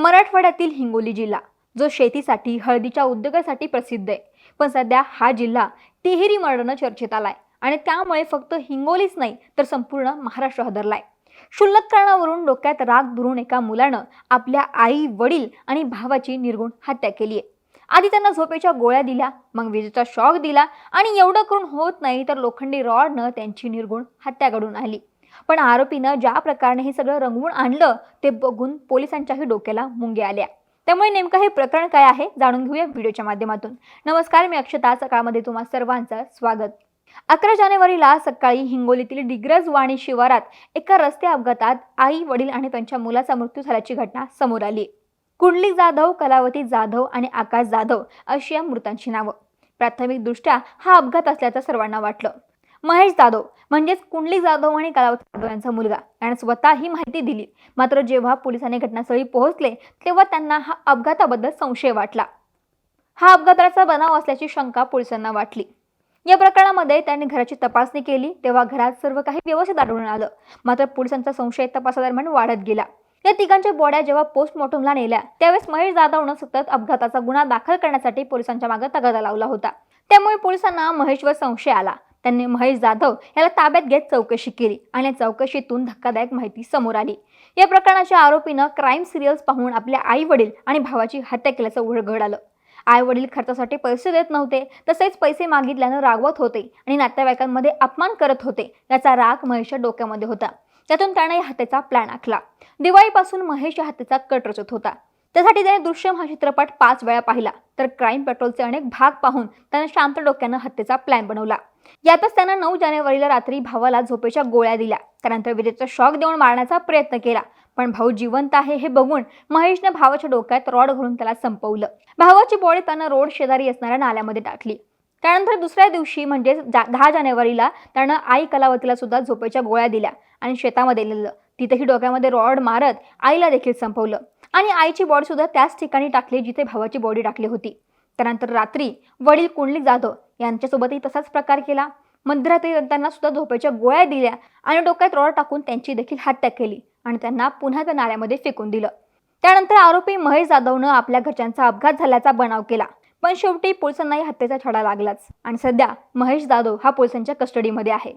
मराठवाड्यातील हिंगोली जिल्हा जो शेतीसाठी हळदीच्या उद्योगासाठी प्रसिद्ध आहे. पण सध्या हा जिल्हा तिहेरी मर्डनं चर्चेत आलाय आणि त्यामुळे फक्त हिंगोलीच नाही तर संपूर्ण महाराष्ट्र हदरलाय. क्षुल्लक कारणावरून डोक्यात राग धरून एका मुलानं आपल्या आई वडील आणि भावाची निर्गुण हत्या केली आहे. आधी त्यांना झोपेच्या गोळ्या दिल्या मग विजेचा शॉक दिला आणि एवढं करून होत नाही तर लोखंडी रॉडनं त्यांची निर्गुण हत्या घडून आली. पण आरोपीनं ज्या प्रकारे हे सगळं रंगवून आणलं ते बघून पोलिसांच्याही डोक्याला मुंग्या आल्या. त्यामुळे नेमकं हे प्रकरण काय आहे जाणून घेऊया व्हिडिओच्या माध्यमातून. नमस्कार मी अक्षता. सकाळमध्ये तुम्हा सर्वांचं स्वागत. अकरा जानेवारीला सकाळी हिंगोलीतील डिग्रज वाणी शिवारात एका रस्ते अपघातात आई वडील आणि त्यांच्या मुलाचा मृत्यू झाल्याची घटना समोर आली. कुंडली जाधव कलावती जाधव आणि आकाश जाधव अशी या मृतांची नावं. प्राथमिकदृष्ट्या हा अपघात असल्याचं सर्वांना वाटलं. महेश जाधव म्हणजेच कुंडली जाधव आणि कलावत जाधव यांचा मुलगा. याने स्वतः ही माहिती दिली. मात्र जेव्हा पोलिसांनी घटनास्थळी पोहोचले तेव्हा त्यांना हा अपघाताबद्दल संशय वाटला. हा अपघाताचा बनाव असल्याची शंका पोलिसांना वाटली. या प्रकरणामध्ये त्यांनी घराची तपासणी केली तेव्हा घरात सर्व काही व्यवस्थित आढळून आलं. मात्र पोलिसांचा संशय तपासादरम्यान वाढत गेला. या तिघांच्या बॉड्या जेव्हा पोस्टमॉर्टमला नेल्या त्यावेळेस महेश जाधवनं सतत अपघाताचा गुन्हा दाखल करण्यासाठी पोलिसांच्या मागे तगादा लावला होता. त्यामुळे पोलिसांना महेशवर संशय आला. त्यांनी महेश जाधव याला ताब्यात घेत चौकशी केली आणि या चौकशीतून धक्कादायक माहिती समोर आली. या प्रकरणाच्या आरोपीनं क्राईम सिरियल्स पाहून आपल्या आई वडील आणि भावाची हत्या केल्याचं उघड आलं आई वडील खर्चासाठी पैसे देत नव्हते तसेच पैसे मागितल्यानं रागवत होते आणि नातेवाईकांमध्ये अपमान करत होते याचा राग महेशच्या डोक्यामध्ये होता. त्यातून त्याने या हत्येचा प्लॅन आखला. दिवाळीपासून महेश या हत्येचा कट रचत होता. त्यासाठी त्याने दृश्यम हा चित्रपट पाच वेळा पाहिला तर क्राईम पेट्रोलचे अनेक भाग पाहून त्याने शांत डोक्यानं हत्येचा प्लॅन बनवला. यातच त्यानं नऊ जानेवारीला रात्री भावाला झोपेच्या गोळ्या दिल्या. त्यानंतर विजेचा शॉक देऊन मारण्याचा प्रयत्न केला. पण भाऊ जिवंत आहे हे बघून महेशनं भावाच्या डोक्यात रॉड घालून त्याला संपवलं. भावाची बॉडी त्यानं रोड शेजारी असणाऱ्या नाल्यामध्ये टाकली. त्यानंतर दुसऱ्या दिवशी म्हणजे दहा जानेवारीला त्यानं आई कलावतीला सुद्धा झोपेच्या गोळ्या दिल्या आणि शेतामध्ये नेलं. तिथेही डोक्यामध्ये रॉड मारत आईला देखील संपवलं. आणि आईची बॉडी सुद्धा त्याच ठिकाणी टाकली जिथे भावाची बॉडी टाकली होती. त्यानंतर रात्री वडील कुंडली जाधव यांच्यासोबतही तसाच प्रकार केला. मध्यरात्री त्यांना सुद्धा झोपेच्या गोळ्या दिल्या आणि डोक्यात रॉड टाकून त्यांची देखील हत्या केली आणि त्यांना पुन्हा त्या नाल्यामध्ये फेकून दिलं. त्यानंतर आरोपी महेश जाधवनं आपल्या घरच्यांचा अपघात झाल्याचा बनाव केला. पण शेवटी पोलिसांनाही हत्येचा छडा लागलाच आणि सध्या महेश जाधव हा पोलिसांच्या कस्टडीमध्ये आहे.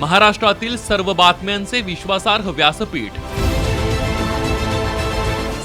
महाराष्ट्रातील सर्व बातम्यांचे विश्वासार्ह व्यासपीठ